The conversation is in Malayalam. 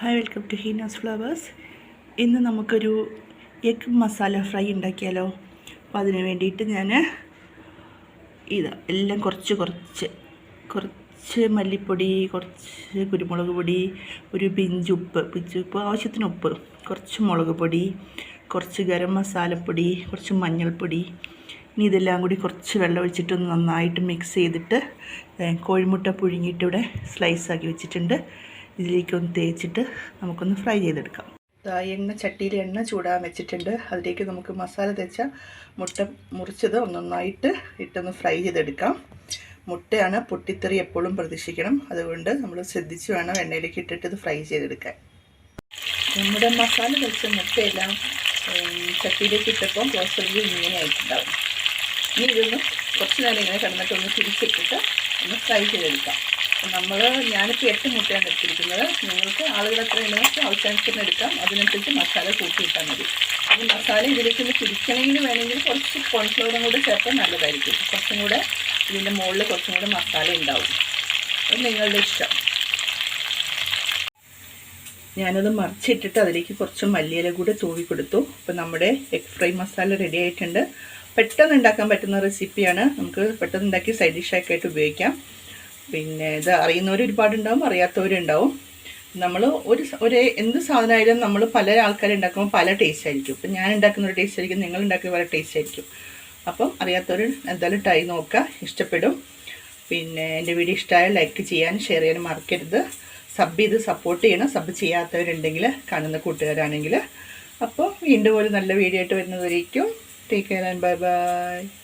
Hi welcome to Heena's flowers ഇന്ന് നമുക്കൊരു എഗ് മസാല ഫ്രൈ ഉണ്ടാക്കിയാലോ? അപ്പോൾ അതിന് വേണ്ടിയിട്ട് ഞാൻ ഇത് എല്ലാം കുറച്ച് കുറച്ച് കുറച്ച് മല്ലിപ്പൊടി കുറച്ച് കുരുമുളക് പൊടി ഒരു പിഞ്ചുപ്പ് പിഞ്ചുപ്പ് പിഞ്ച് ആവശ്യത്തിന് ഉപ്പ് കുറച്ച് മുളക് പൊടി കുറച്ച് ഗരം മസാലപ്പൊടി കുറച്ച് മഞ്ഞൾപ്പൊടി. ഇനി ഇതെല്ലാം കൂടി കുറച്ച് വെള്ളം ഒഴിച്ചിട്ട് നന്നായിട്ട് മിക്സ് ചെയ്തിട്ട് കോഴിമുട്ട പുഴുങ്ങിയിട്ട് ഇവിടെ സ്ലൈസ് ആക്കി വെച്ചിട്ടുണ്ട്. ഇതിലേക്കൊന്ന് തേച്ചിട്ട് നമുക്കൊന്ന് ഫ്രൈ ചെയ്തെടുക്കാം. എണ്ണ ചട്ടിയിൽ എണ്ണ ചൂടാൻ വെച്ചിട്ടുണ്ട്. അതിലേക്ക് നമുക്ക് മസാല തേച്ച മുട്ട മുറിച്ചത് ഒന്നൊന്നായിട്ട് ഇട്ടൊന്ന് ഫ്രൈ ചെയ്തെടുക്കാം. മുട്ടയാണ് പൊട്ടിത്തെറി എപ്പോഴും പ്രതീക്ഷിക്കണം. അതുകൊണ്ട് നമ്മൾ ശ്രദ്ധിച്ച് വേണം എണ്ണയിലേക്ക് ഇട്ടിട്ട് ഇത് ഫ്രൈ ചെയ്തെടുക്കാൻ. നമ്മുടെ മസാല തേച്ച മുട്ടയെല്ലാം ചട്ടിയിലേക്ക് ഇട്ടപ്പോൾ ക്ലോസറിൽ ഇങ്ങനെ ആയിട്ടുണ്ടാവും. ഇനി ഇതൊന്ന് കുറച്ച് നേരം ഇങ്ങനെ കിടന്നിട്ട് ഒന്ന് തിരിച്ചിട്ടിട്ട് ഒന്ന് ഫ്രൈ ചെയ്തെടുക്കാം. നമ്മൾ ഞാനിപ്പോൾ എട്ട് മുട്ടയാണ് എടുത്തിരിക്കുന്നത് നിങ്ങൾക്ക് ആളുകൾ എത്ര ഇനോസ് ആവശ്യാനുസരണം എടുക്കാം അതിനനുസരിച്ച് മസാല കൂട്ടിയിട്ടാൽ മതി. ഈ മസാല ഇതിലേക്ക് ഒന്ന് പിടിക്കണമെങ്കിൽ വേണമെങ്കിൽ കുറച്ച് കോൺഫ്ലോറും കൂടെ ചേർത്താൽ നല്ലതായിരിക്കും. കുറച്ചും കൂടെ ഇതിന്റെ മുകളിൽ കുറച്ചും കൂടെ മസാല ഉണ്ടാവും. അത് നിങ്ങളുടെ ഇഷ്ടം. ഞാനത് മറിച്ചിട്ടിട്ട് അതിലേക്ക് കുറച്ച് മല്ലിയില കൂടെ തൂവി കൊടുത്തു. അപ്പോൾ നമ്മുടെ എഗ് ഫ്രൈ മസാല റെഡി ആയിട്ടുണ്ട്. പെട്ടെന്ന് ഉണ്ടാക്കാൻ പറ്റുന്ന റെസിപ്പിയാണ് നമുക്ക് പെട്ടെന്ന് ഉണ്ടാക്കി സൈഡ് ആയിട്ട് ഉപയോഗിക്കാം. പിന്നെ ഇത് അറിയുന്നവർ ഒരുപാടുണ്ടാവും അറിയാത്തവരുണ്ടാവും. നമ്മൾ ഒരു ഒരു എന്ത് സാധനമായാലും നമ്മൾ പല ആൾക്കാർ ഉണ്ടാക്കുമ്പോൾ പല ടേസ്റ്റ് ആയിരിക്കും. ഇപ്പം ഞാൻ ഉണ്ടാക്കുന്ന ഒരു ടേസ്റ്റ് ആയിരിക്കും നിങ്ങൾ ഉണ്ടാക്കുന്ന പല ടേസ്റ്റ് ആയിരിക്കും. അപ്പം അറിയാത്തവർ എന്തായാലും ട്രൈ നോക്കുക ഇഷ്ടപ്പെടും. പിന്നെ എന്റെ വീഡിയോ ഇഷ്ടമായ ലൈക്ക് ചെയ്യാൻ ഷെയർ ചെയ്യാനും മറക്കരുത്. സബ് ചെയ്ത് സപ്പോർട്ട് ചെയ്യണം. സബ് ചെയ്യാത്തവരുണ്ടെങ്കിൽ കാണുന്ന കൂട്ടുകാരാണെങ്കിൽ. അപ്പോൾ വീണ്ടും ഒരു നല്ല വീഡിയോ ആയിട്ട് വരുന്നതായിരിക്കും take care and bye bye